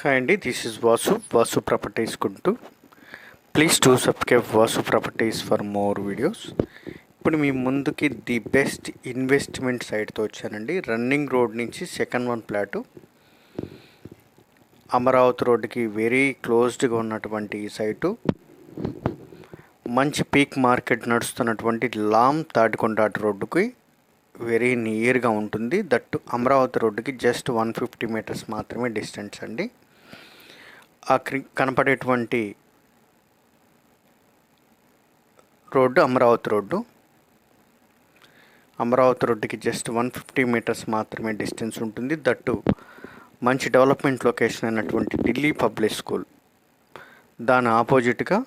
Hi అండి. This is Vasu Vasu properties Guntur. Please to subscribe Vasu properties for more videos ఇప్పుడు మీ ముందుకి the best investment సైట్తో వచ్చానండి. రన్నింగ్ రోడ్ నుంచి సెకండ్ వన్ ప్లాటు అమరావతి రోడ్డుకి వెరీ క్లోజ్డ్గా ఉన్నటువంటి ఈ సైటు మంచి పీక్ మార్కెట్ నడుస్తున్నటువంటి లామ్ తాటికొండ రోడ్డుకి వెరీ నియర్గా ఉంటుంది. దట్ అమరావతి రోడ్డుకి జస్ట్ వన్ ఫిఫ్టీ మీటర్స్ మాత్రమే డిస్టెన్స్ అండి. ఆ క్రి కనపడేటువంటి రోడ్డు అమరావతి రోడ్డు. అమరావతి రోడ్డుకి జస్ట్ వన్ ఫిఫ్టీ మీటర్స్ మాత్రమే డిస్టెన్స్ ఉంటుంది. దట్టు మంచి డెవలప్మెంట్ లొకేషన్ అయినటువంటి ఢిల్లీ పబ్లిక్ స్కూల్ దాని ఆపోజిట్గా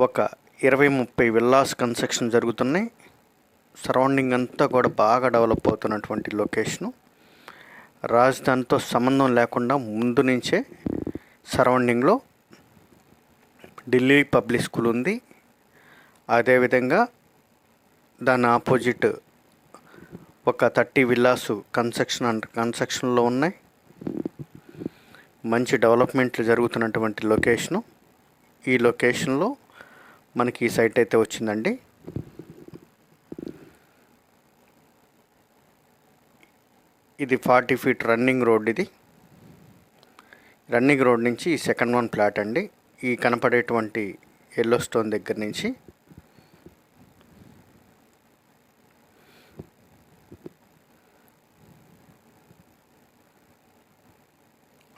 ఒక ఇరవై ముప్పై విల్లాస్ కన్స్ట్రక్షన్ జరుగుతున్నాయి. సరౌండింగ్ అంతా కూడా బాగా డెవలప్ అవుతున్నటువంటి లొకేషను రాజధానితో సంబంధం లేకుండా ముందు నుంచే సరౌండింగ్లో ఢిల్లీ పబ్లిక్ స్కూల్ ఉంది. అదేవిధంగా దాని ఆపోజిట్ ఒక థర్టీ విల్లాసు కన్స్ట్రక్షన్ అండ్ కన్స్ట్రక్షన్లో ఉన్నాయి. మంచి డెవలప్మెంట్లు జరుగుతున్నటువంటి లొకేషను. ఈ లొకేషన్లో మనకి ఈ సైట్ అయితే వచ్చిందండి. ఇది ఫార్టీ ఫీట్ రన్నింగ్ రోడ్ ఇది. రన్నింగ్ రోడ్ నుంచి సెకండ్ వన్ ఫ్లాట్ అండి. ఈ కనపడేటువంటి ఎల్లో స్టోన్ దగ్గర నుంచి.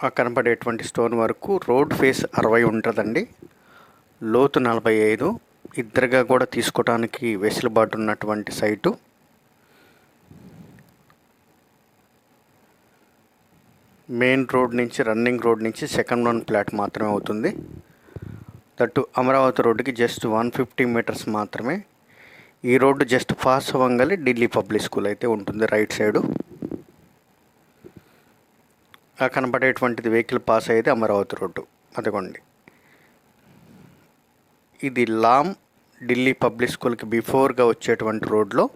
ఆ కనపడేటువంటి స్టోన్ వరకు రోడ్ ఫేస్ అరవై ఉంటుందండి. లోతు నలభై ఐదు. ఇద్దరుగా కూడా తీసుకోవడానికి వెసులుబాటు ఉన్నటువంటి సైటు. మెయిన్ రోడ్ నుంచి రన్నింగ్ రోడ్ నుంచి సెకండ్ వన్ ఫ్లాట్ మాత్రమే అవుతుంది. దట్టు అమరావతి రోడ్డుకి జస్ట్ వన్ ఫిఫ్టీ మీటర్స్ మాత్రమే. ఈ రోడ్డు జస్ట్ పాస్ అవ్వగానే ఢిల్లీ పబ్లిక్ స్కూల్ అయితే ఉంటుంది రైట్ సైడు. ఆ కనపడేటువంటిది వెహికల్ పాస్ అయితే అమరావతి రోడ్డు. అదిగోండి. ఇది లామ్ ఢిల్లీ పబ్లిక్ స్కూల్కి బిఫోర్గా వచ్చేటువంటి రోడ్లో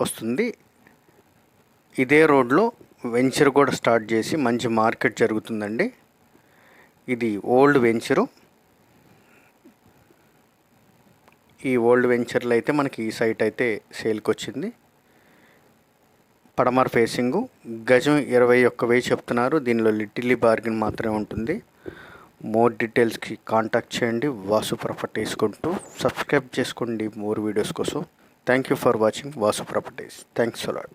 వస్తుంది. ఇదే రోడ్లో వెంచర్ కూడా స్టార్ట్ చేసి మంచి మార్కెట్ జరుగుతుందండి. ఇది ఓల్డ్ వెంచరు. ఈ ఓల్డ్ వెంచర్లో అయితే మనకి ఈ సైట్ అయితే సేల్కి వచ్చింది పడమర ఫేసింగు. గజం ఇరవై ఒక్క వెయ్యి చెప్తున్నారు. దీనిలో లిటిల్లీ బార్గెన్ మాత్రమే ఉంటుంది. మోర్ డీటెయిల్స్కి కాంటాక్ట్ చేయండి. వాసు ప్రాపర్టీస్ కొంటూ సబ్స్క్రైబ్ చేసుకోండి మోర్ వీడియోస్ కోసం. Thank you for watching Vasu properties thanks a lot.